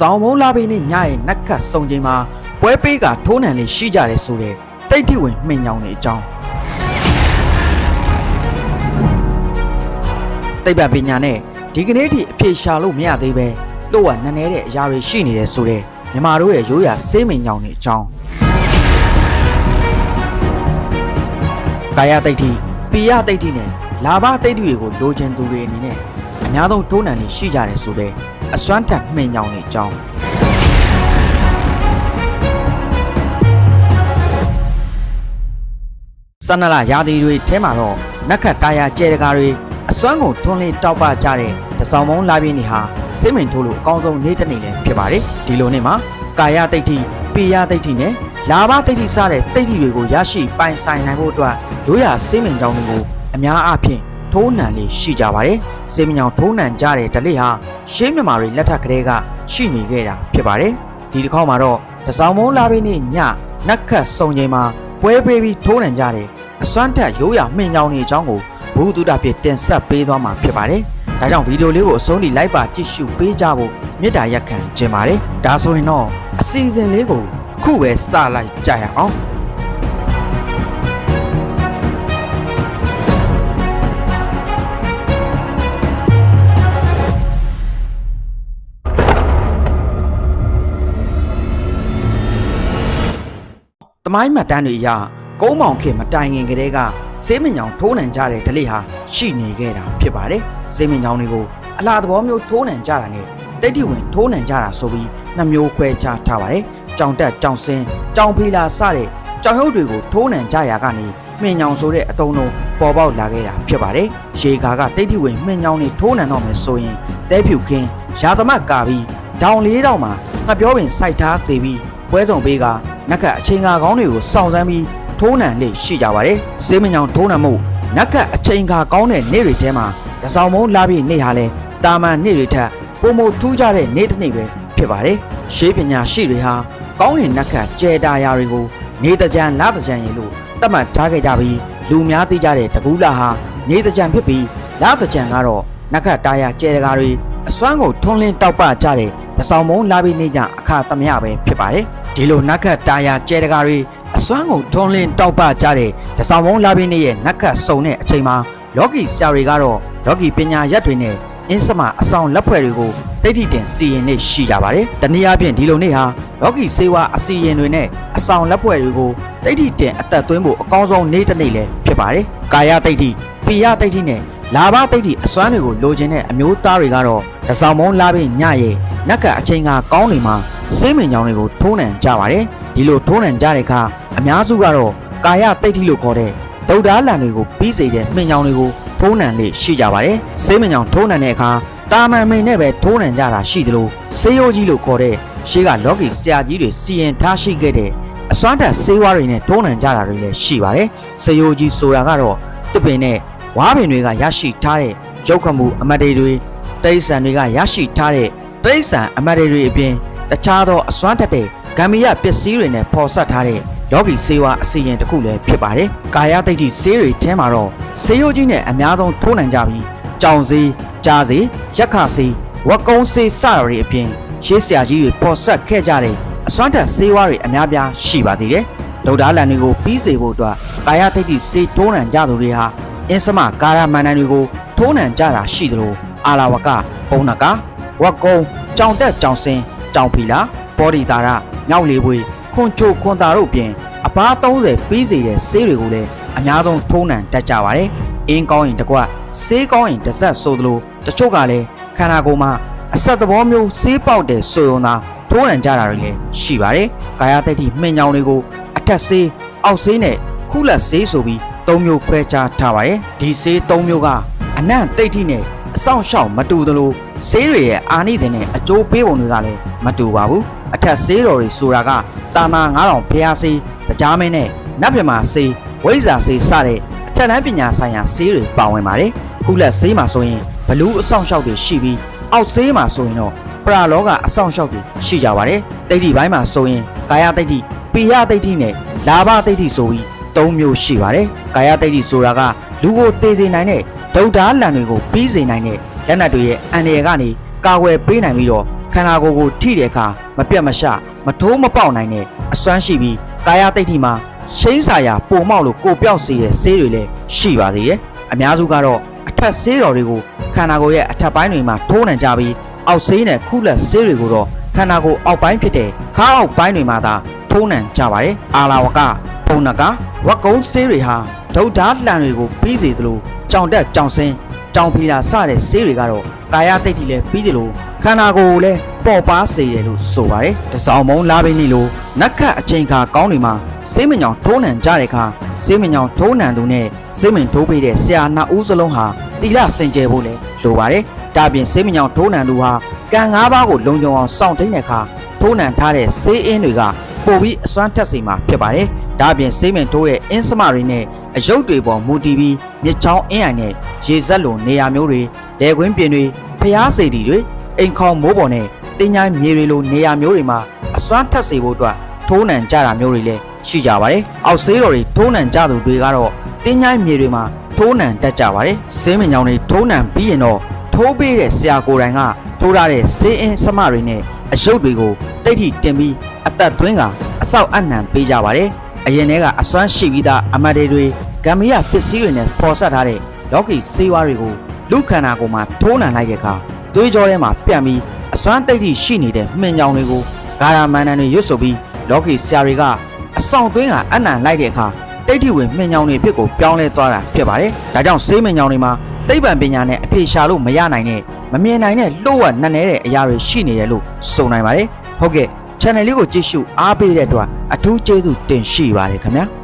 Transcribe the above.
စောင်းမုံလာပေနဲ့ညရဲ့နက်ခတ်စုံချိန်မှာပွဲပေးကထိုးနံလေးရှိကြတယ်ဆိုတဲ့တိတ်တိဝင်မှင်ညောင်းနေအကြောင်းတိတ်ပပညာနဲ့ဒီကနေ့ထိအပြေရှာလို့မရသေးပဲလို့ကနည်းနည်းတဲ့အရာတွေရှိနေတယ်ဆိုတဲ့မြမတို့ရဲ့ရိုးရာစေးမင်ညောင်းနေအကြောင်းကာယတိတ်တိပိယတိတ်တိနဲ့လာဘတိတ်တိတွေကိုလိုချင်သူတွေအနေနဲ့အများဆုံးထိုးနံတွေရှိကြတယ်ဆိုတဲ့ အစွမ်းထက်မှင်ညောင်းနေအကြောင်းစန္ဒလာရာသီတွေထဲမှာတော့နက်ခတ်တာယာကျဲတကာတွေအစွမ်းကုန်ထွန်းလေးတောက်ပကြတဲ့တစောင်းမုံလာပြင်းနေဟာစိတ်မင်ထိုးလို့အကောင်းဆုံးနေ့တစ်နေ့လည်းဖြစ်ပါတယ်ဒီလိုနေ့မှာကာယတိတ်တိပိယတိတ်တိနဲ့လာဘတိတ်တိစတဲ့တိတ်တိတွေကိုရရှိပိုင်ဆိုင်နိုင်ဖို့အတွက်ရိုးရာစိတ်မင်ကြောင်းတွေကိုအများအားဖြင့် ထိုးနှံလေးရှိကြပါတယ်စိတ်မင်ကြောင်ထိုးနှံကြတဲ့ဓလေ့ဟာရှေးမြမာတွေလက်ထက်ကလေးကရှိနေခဲ့တာဖြစ်ပါတယ်ဒီတစ်ခေါက်မှာတော့တစောင်းမုံလာပြင်းနေညနက်ခတ်စုံချိန်မှာပွဲပေးပြီးထိုးနှံကြတဲ့အစွမ်းထက်ရိုးရာမှင်ကြောင်နေအကြောင်းကိုဘူတုဒပြတင်ဆက်ပေးသွားမှာဖြစ်ပါတယ်။ဒါကြောင့်ဗီဒီယိုလေးကိုအဆုံးထိလိုက်ပါကြည့်ရှုပေးကြဖို့မေတ္တာရက်ခံချင်ပါတယ်။ဒါဆိုရင်တော့အစီအစဉ်လေးကိုခုပဲစလိုက်ကြရအောင်။ မိုင်းမှတ်တမ်းတွေအရကုန်းမောင်ခေတ်မတိုင်ခင်ကတည်းကစေးမညောင်ထိုးနှံကြတဲ့ဓလေ့ဟာရှိနေခဲ့တာဖြစ်ပါတယ်။စေးမညောင်တွေကိုအလားသဘောမျိုးထိုးနှံကြတာနဲ့တိတ်တိဝင်ထိုးနှံကြတာဆိုပြီးနှမျိုးခွဲခြားထားပါတယ်။ကြောင်တက်ကြောင်စင်းကြောင်ဖီလာစတဲ့ကြောင်ရုပ်တွေကိုထိုးနှံကြရာကနေမှင်ညောင်ဆိုတဲ့အတုံးလုံးပေါ်ပေါက်လာခဲ့တာဖြစ်ပါတယ်။ရေခါကတိတ်တိဝင်မှင်ညောင်နေထိုးနှံတော့မယ်ဆိုရင်တဲဖြူခင်းရာသမတ်ကာပြီးဒေါင်လေးတောင်မှာငှပြောပင်စိုက်ထားစေပြီး ပွဲဆောင်ပေးကနက်ကအချိန်ကာကောင်းတွေကိုစောင့်စမ်းပြီးထိုးနှံလေးရှိကြပါတယ်။စေးမညောင်ထိုးနှံမှုနက်ကအချိန်ကာကောင်းတဲ့နေ့တွေထဲမှာတစောင်းမုံလာပြီးနေ့ဟာလဲတာမန်နေ့တွေထက်ပုံမထူးကြတဲ့နေ့တစ်နေ့ပဲဖြစ်ပါတယ်။ရှေးပညာရှိတွေဟာကောင်းကင်နက်ကကျဲတာယာတွေကိုနေတကြံလတကြံရေလို့သတ်မှတ်ထားခဲ့ကြပြီးလူများသိကြတဲ့တကူလာဟာနေတကြံဖြစ်ပြီးလတကြံကတော့နက်ကတာယာကျဲတကာတွေအစွမ်းကိုထွန်းလင်းတောက်ပကြတဲ့တစောင်းမုံလာပြီးနေကြအခါသမယပဲဖြစ်ပါတယ်။ ဒီလိုနက်ကတာယာကျဲတကာတွေအစွမ်းကုန်ထွန်းလင်းတောက်ပကြတဲ့တစောင်းမုံလာပြီးနေရဲ့နက်ကစုံတဲ့အချိန်မှာလော်ကီဆရာတွေကတော့လော်ကီပညာရက်တွေနဲ့အင်းစမအဆောင်လက်ဖွဲ့တွေကိုတိတ်တိတင်စီရင်နေရှိကြပါတယ်။တနည်းအားဖြင့်ဒီလိုနေ့ဟာလော်ကီစေဝါအစီရင်တွေနဲ့အဆောင်လက်ဖွဲ့တွေကိုတိတ်တိတင်အသက်သွင်းဖို့အကောင်းဆုံးနေ့တစ်နေ့လည်းဖြစ်ပါတယ်။ကာယတိတ်တိပိယတိတ်တိနဲ့လာဘတိတ်တိအစွမ်းတွေကိုလိုချင်တဲ့အမျိုးသားတွေကတော့တစောင်းမုံလာပြီးညရဲ့နက်က အချိန်ကကောင်းနေမှာ စေးမင်ကြောင်တွေကိုထိုးနှံကြပါတယ်။ဒီလိုထိုးနှံကြတဲ့အခါအများစုကတော့ကာယတိတ်တိလို့ခေါ်တဲ့ဒုဒ္ဒါလန်တွေကိုပြီးစေတဲ့မှင်ကြောင်တွေကိုထိုးနှံလေးရှိကြပါတယ်။စေးမညောင်ထိုးနှံတဲ့အခါတာမန်မိန်နဲ့ပဲထိုးနှံကြတာရှိသလိုဆေးရိုးကြီးလို့ခေါ်တဲ့ရှေးကလော်ကီဆရာကြီးတွေစီရင်ထားရှိခဲ့တဲ့အစွမ်းထက်ဆေးဝါးတွေနဲ့ထိုးနှံကြတာတွေလည်းရှိပါတယ်။ဆေးရိုးကြီးဆိုတာကတော့တစ်ပင်နဲ့ဝါးပင်တွေကရရှိထားတဲ့ရုပ်ခမှုအမတ်တွေတွေတိရစ္ဆာန်တွေကရရှိထားတဲ့တိရစ္ဆာန်အမတ်တွေအပြင် တခြားသောအစွမ်းထက်တဲ့ဂမ်မီယပစ္စည်းတွေနဲ့ဖော်ဆက်ထားတဲ့လော်ဂီဆေးဝါးအစီရင်တစ်ခုလည်းဖြစ်ပါတယ်။ကာယတိတ်တိဆေးတွေထဲမှာတော့ဆေးရိုးကြီးနဲ့အများဆုံးထိုးနှံကြပြီးကြောင်ဆေး၊ကြားဆေး၊ရက်ခဆေး၊ဝက်ကုန်းဆေးစတာတွေအပြင်ရှေးဆရာကြီးတွေပေါ်ဆက်ခဲ့ကြတဲ့အစွမ်းထက်ဆေးဝါးတွေအများပြားရှိပါသေးတယ်။ဒုဒ္ဒါလန်တွေကိုပြီးစေဖို့အတွက်ကာယတိတ်တိဆေးထိုးနှံကြသူတွေဟာအင်းစမကာရမန်နန်တွေကိုထိုးနှံကြတာရှိသလိုအာလာဝကပုံနကဝက်ကုန်းကြောင်တက်ကြောင်စင်း ကြောင်ဖီလာဘော်ဒီတာရမြောက်လေးပွေခွန်ချိုခွန်တာတို့ပြင်အပား30ပြီးစေတဲ့ဆေးတွေကိုလည်းအများဆုံးထိုးနှံတတ်ကြပါတယ်။အင်းကောင်းရင်တကွဆေးကောင်းရင်တစ်ဆက်ဆိုသလိုတချို့ကလည်းခန္ဓာကိုယ်မှာအဆက်သဘောမျိုးဆေးပေါက်တဲ့ဆိုရုံသာထိုးနှံကြတာတွေလည်းရှိပါတယ်။ကာယတိတ်တိမှင်ကြောင်တွေကိုအထက်ဆေးအောက်ဆေးနဲ့ခုလက်ဆေးဆိုပြီးသုံးမျိုးခွဲခြားထားပါတယ်။ဒီဆေးသုံးမျိုးကအနံ့တိတ်တိနဲ့ အဆောင်ရှောက်မတူသလိုဆေးတွေရဲ့အာနိသင်နဲ့အကျိုးပေးပုံတွေကလည်းမတူပါဘူး။အထက်ဆေးတော်တွေဆိုတာကတာနာ9000ဖျားဆေးကြားမင်းနဲ့နတ်မြမာဆေးဝိဇ္ဇာဆေးစတဲ့အထက်တန်းပညာဆိုင်ရာဆေးတွေပါဝင်ပါတယ်ခုလက်ဆေးမှာဆိုရင်ဘလူးအဆောင်ရှောက်တွေရှိပြီးအောက်ဆေးမှာဆိုရင်တော့ပရာလောကအဆောင်ရှောက်တွေရှိကြပါတယ်တိတ်တိပိုင်းမှာဆိုရင်ကာယတိတ်တိပိယတိတ်တိနဲ့လာဘတိတ်တိဆိုပြီး၃မျိုးရှိပါတယ်ကာယတိတ်တိဆိုတာကလူကိုတေးစေနိုင်တဲ့ ဒုဒ္ဒါလန်တွေကိုပြီးစေနိုင်တဲ့လက်နက်တွေရဲ့အန္တရာယ်ကနေကာဝယ်ပေးနိုင်ပြီးတော့ခန္ဓာကိုယ်ကိုထိတဲ့အခါမပြတ်မရှမထိုးမပေါက်နိုင်တဲ့အစွမ်းရှိပြီးကာယတိတ်ထိမှာရှိန်းစာရာပုံမောက်လို့ကိုပြောက်စေတဲ့ဆေးတွေလည်းရှိပါသေးတယ်အများစုကတော့အထက်ဆေးတော်တွေကိုခန္ဓာကိုယ်ရဲ့အထက်ပိုင်းတွေမှာထိုးနှံကြပြီးအောက်ဆေးနဲ့ခုလက်ဆေးတွေကိုတော့ခန္ဓာကိုယ်အောက်ပိုင်းဖြစ်တဲ့ခါအောက်ပိုင်းတွေမှာသာထိုးနှံကြပါတယ်အာလာဝကပုံနကဝက်ကုန်းဆေးတွေဟာဒုတ်ဓာတ်လှန်တွေကိုပြီးစေသလို ကြောင်တက်ကြောင်စင်းကြောင်ဖီတာစတဲ့ဆေးတွေကတော့ကာယတိတ်ထိလည်းပြီးတယ်လို့ခန္ဓာကိုယ်ကိုလည်းပေါ်ပါစေတယ်လို့ဆိုပါတယ်တစောင်းမုံလာပင်းနေလို့နက်ခတ်အချိန်ခါကောင်းတွေမှာဆေးမညောင်ထိုးနှံကြတဲ့အခါဆေးမညောင်ထိုးနှံသူနဲ့ဆေးမင်ထိုးပေးတဲ့ဆရာနှစ်ဦးစလုံးဟာတီလစင်ကြယ်ဖို့လည်းလိုပါတယ်ဒါပြင်ဆေးမညောင်ထိုးနှံသူဟာကံ၅ပါးကိုလုံခြုံအောင်စောင့်ထိန်တဲ့အခါထိုးနှံထားတဲ့ဆေးအင်းတွေကပိုပြီးအစွမ်းထက်စေမှာဖြစ်ပါတယ်ဒါပြင်ဆေးမင်ထိုးတဲ့အင်းစမတွေနဲ့ အယုတ်တွေပေါ်မူတည်ပြီးမြစ်ချောင်းအင်းအိုင်နဲ့ရေစက်လိုနေရာမျိုးတွေလယ်ကွင်းပြင်တွေဖျားစေတီတွေအိမ်ခေါင်မိုးပေါ်နဲ့တင်းချိုင်းမြေတွေလိုနေရာမျိုးတွေမှာအစွမ်းထက်စေဖို့အတွက်ထိုးနှံကြတာမျိုးတွေလည်းရှိကြပါတယ်။အောက်ဆေးတော်တွေထိုးနှံကြသူတွေကတော့တင်းချိုင်းမြေတွေမှာထိုးနှံတတ်ကြပါတယ်။ဆေးမင်ကြောင်တွေထိုးနှံပြီးရင်တော့ထိုးပေးတဲ့ဆရာကိုယ်တိုင်ကထိုးထားတဲ့ဆေးအင်းစမတွေနဲ့အယုတ်တွေကိုတိတ်ထိတင်ပြီးအသက်သွင်းကအဆောက်အနှံပေးကြပါတယ်။ အရင်တည်းကအစွမ်းရှိပြီးသားအမတ်တွေတွေဂမ်မီယာပစ္စည်းတွေနဲ့ပေါ်ဆက်ထားတဲ့လော်ကီဆေးဝါးတွေကိုလူခန္ဓာကိုယ်မှာထိုးနှံလိုက်တဲ့အခါသွေးကြောထဲမှာပြန့်ပြီးအစွမ်းတိတ်ထိရှိနေတဲ့မှင်ကြောင်တွေကိုဂါရာမန်နန်တွေရွတ်ဆိုပြီးလော်ကီဆရာတွေကအဆောင်သွင်းကအနံလိုက်တဲ့အခါတိတ်ထိဝင်မှင်ကြောင်တွေဖြစ်ကိုပြောင်းလဲသွားတာဖြစ်ပါတယ်။ဒါကြောင့်ဆေးမှင်ကြောင်တွေမှာသိပ္ပံပညာနဲ့အဖြေရှာလို့မရနိုင်တဲ့မမြင်နိုင်တဲ့လှုပ်ဝက်နက်နဲတဲ့အရာတွေရှိနေတယ်လို့ဆိုနိုင်ပါတယ်။ဟုတ်ကဲ့ channel လေးကိုကြည့်ရှုအားပေးတဲ့အတွက် အထူးကျေးဇူးတင်ရှိပါတယ်ခင်ဗျာ။